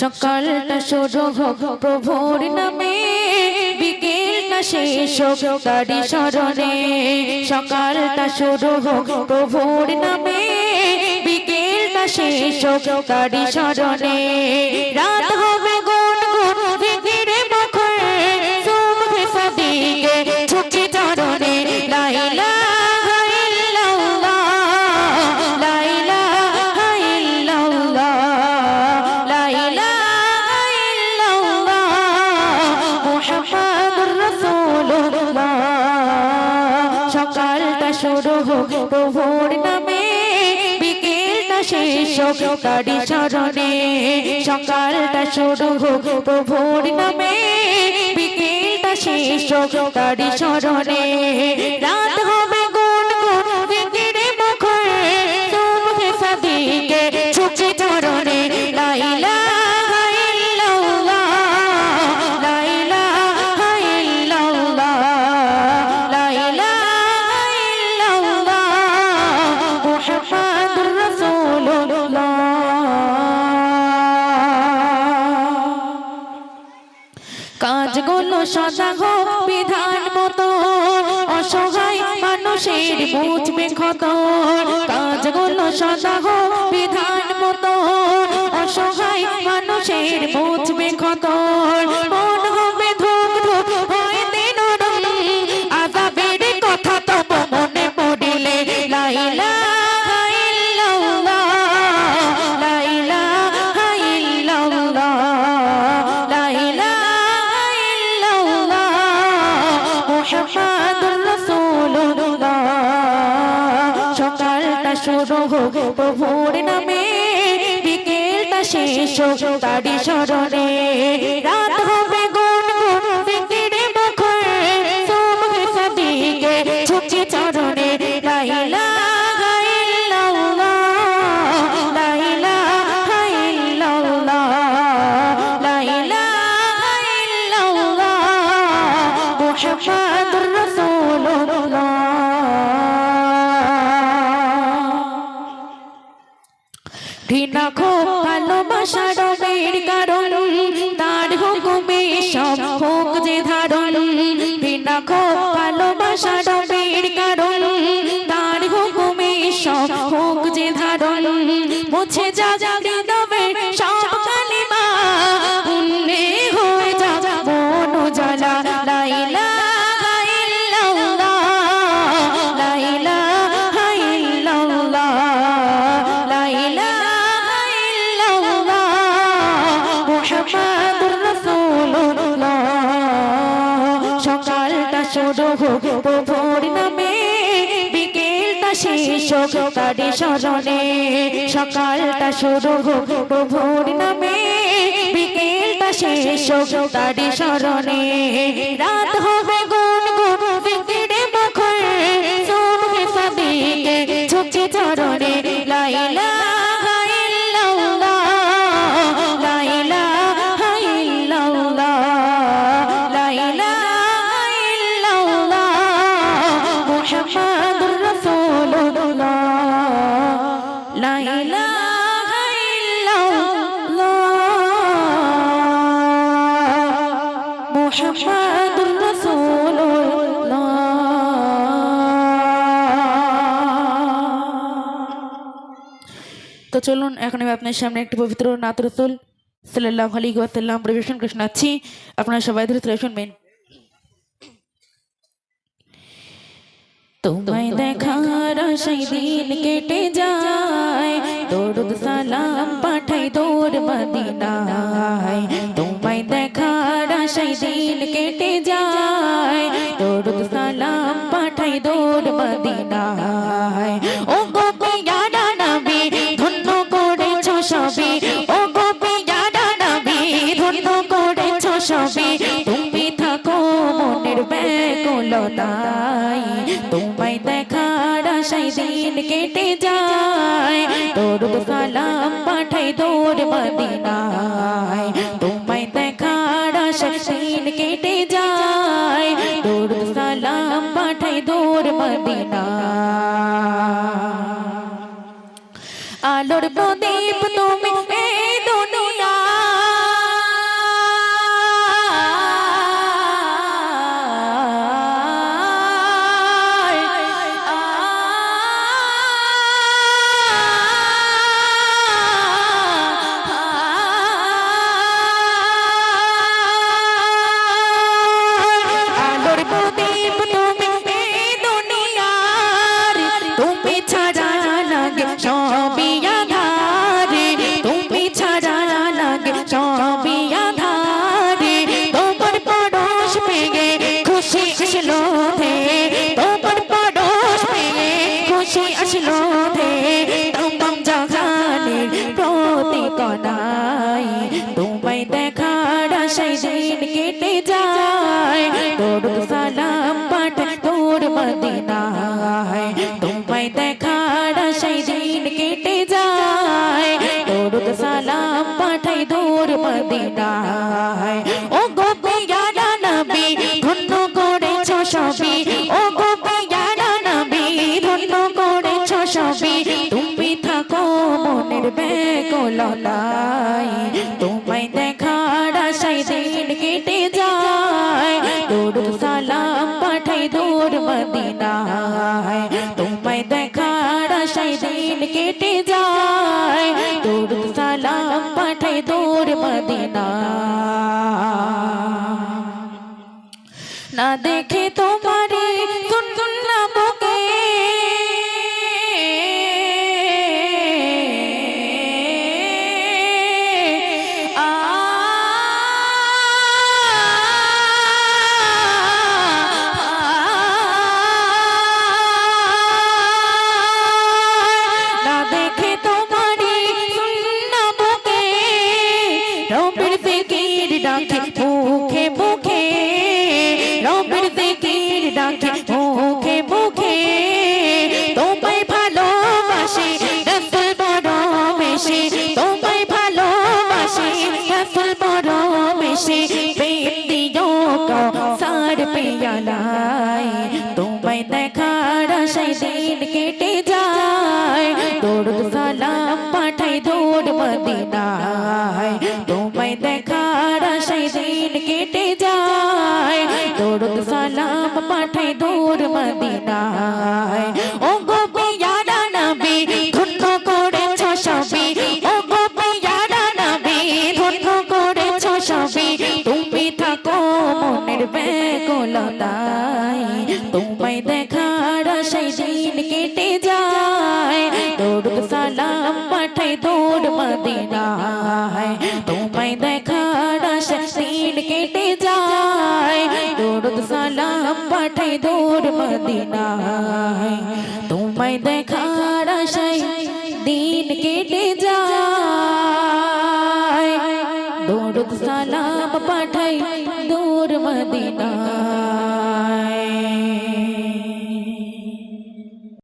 সকালটা শুরু হোক প্রভুর নামে। বিকেলটা শেষ হোক তারি স্মরণে। সকালটা শুরু হোক প্রভুর নামে। বিকেলটা শেষ তারি স্মরণে। রাত হবে শেষ হোক তারি সকালটা শুরু হোক প্রভুর নামে বিকেলটা শেষ কাজগুলো সদা হোক বিধান মতো। অসহায় মানুষের বুঝবে ক্ষত কাজগুলো সদা হোক বিধান মতো। অসহায় মানুষের বুঝবে ক্ষত সকালটা শুরু হোক প্রভুর ঘৃণা খুব ভালোবাসা রবের কারণ। তার হুকুমে সব হোক যে ধারণ। ঘৃণা খুব হোক তারি স্মরণে সকালটা শুরু হোক প্রভুর নামে। বিকেলটা শেষ হোক তারি রাত হবে তো চলুন এখন আমি আপনার সামনে একটি পবিত্র নাত রসুল সাল্লাহ আলী ওয়াসাল্লাম পরিবেশন করে শোনাচ্ছি আপনারা সবাই ধরে ধরে শুনবেন। তোমায় দেখার সেই দিন কেটে যায়। দরুদ সালাম পাঠাই দৌর মদিনায় তোমায় দেখার সেই দিন কেটে যায়। দরুদ সালাম পাঠাই দৌর মদিনায় সবই ও গো পিয়ারা নবী ধন্য করেছ সবই তুমি থাকো মনের ব্যাকুলতায়। তোমায় দেখার আশায় দিন কেটে যায়। তোর সালাম পাঠাই তোর মদিনায়। তোমায় দেখার আশায় দিন কেটে যায়। তোর সালাম পাঠাই তোর মদিনায়। আলোর প্রদীপ আশায় দিন কেটে যায়। তোর সালাম পাঠ তোর মদিনায়। তোমায় দেখার আশায় দিন কেটে যায়। তোর সালাম পাঠাই তোর মদিনায়। ও গো পিয়ারা নবী, ধন্য করেছ সবি ও গো পিয়ারা নবী, ধন্য করেছ সবি তুমি থাকো মনের বেকলতায় সালাম পাঠাই দূর মদিনায় তোমায় দেখার আশায় দিন কেটে যায় দৌড় সালাম পাঠাই দূর মদিনায় না দেখে তোমায় দেখার আশায় দিন কেটে যায়। দৌড় সালাম পাঠাই দৌড় মদিনায়। তোমায় দেখার আশায় দিন কেটে যায়। দৌড় সালাম পাঠাই দৌড় মদিনায়। ও গো পিয়ারা নবী, ধন্য করেছ সবই। ও গো পিয়ারা নবী, ধন্য করেছ সবই। তুমি থাকো মনের বেকলতায় তোমায় দেখার আশায় দিন কেটে যায় দৌড় সালাম পাঠাই দৌড় মদিনায় তোমায় দেখার আশায় দিন কেটে যায় দৌড় সালাম পাঠাই দৌড় মদিনায় তোমায় দেখার আশায় দিন কেটে যায় দৌড় সালাম পাঠাই দূর মদিনায়